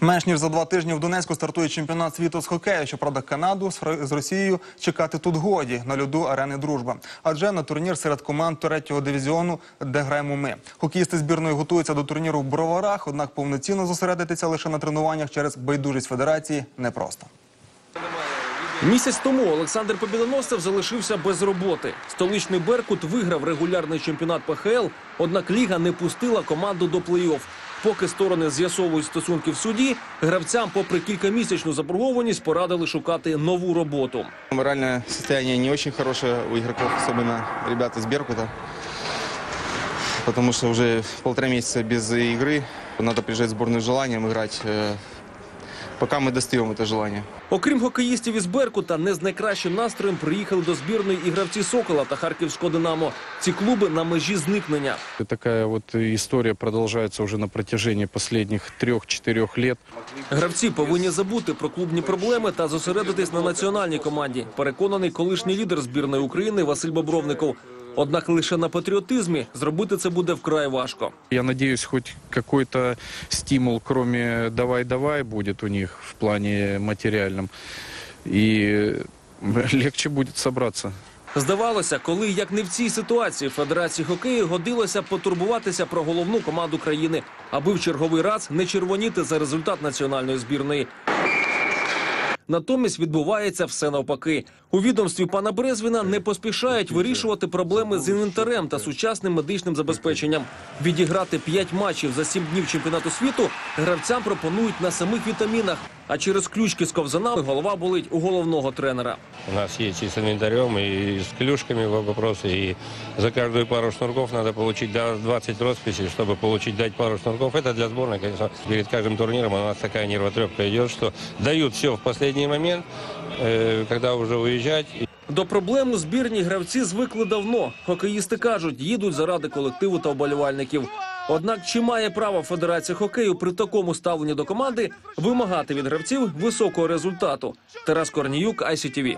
Менш ніж за два тижні в Донецьку стартує чемпіонат світу з хокею. Щоправда, Канаду з Росією чекати тут годі на льоду арени Дружба. Адже на турнір серед команд третього дивізіону, де граємо ми. Хокеїсти збірної готуються до турніру в Броварах, однак повноцінно зосередитися лише на тренуваннях через байдужість федерації непросто. Місяць тому Олександр Побілоносцев залишився без роботи. Столичний Беркут виграв регулярний чемпіонат ПХЛ, однак ліга не пустила команду до плей-офф. Поки сторони з'ясовують стосунки в суді, гравцям, попри кількамісячну заборгованість, порадили шукати нову роботу. Моральне состояние не очень хороше у ігроків, особливо ребята з Беркута. тому що вже полтора місяця без ігри. Треба приїжджати в збірну з желанием играть э, Пока мы достаем это желание. Окрім хокеїстів із Беркута, не з найкращим настроєм приїхали до збірної і гравці Сокола та Харківського Динамо. Ці клуби на межі зникнення. И Такая вот история продолжается уже на протяжении последних трех-четырех лет. Гравці повинні забути про клубні проблеми та зосередитись на національній команді. Переконаний колишній лідер збірної України Василь Бобровников. Однак лише на патріотизмі зробити це буде вкрай важко. Я надеюсь, хоть какой-то стимул, кроме «давай-давай», будет у них в плане материальном. И легче будет собраться. Здавалося, коли як не в цій ситуації Федерації хокею годилося потурбуватися про головну команду країни, аби в черговий раз не червоніти за результат національної збірної. Натомість відбувається все навпаки. У відомстві пана Брезвіна не поспішають вирішувати проблеми з інвентарем та сучасним медичним забезпеченням. Відіграти 5 матчів за 7 днів чемпіонату світу гравцям пропонують на самих вітамінах. А через ключки з ковзанами голова болить у головного тренера. У нас есть и с инвентарем, и с клюшками вопросы. И за каждую пару шнурков надо получить да, 20 росписей, чтобы получить дать пару шнурков. Это для сборной, конечно. Перед каждым турниром у нас такая нервотрепка идет, что дают все в последний момент, э, когда уже уезжать. До проблем у збірній гравці звикли давно. Хокеїсти кажуть, їдуть заради колективу та вболівальників. Однак, чи має право Федерація хокею при такому ставленні до команди вимагати від гравців високого результату? Тарас Корніюк, ICTV.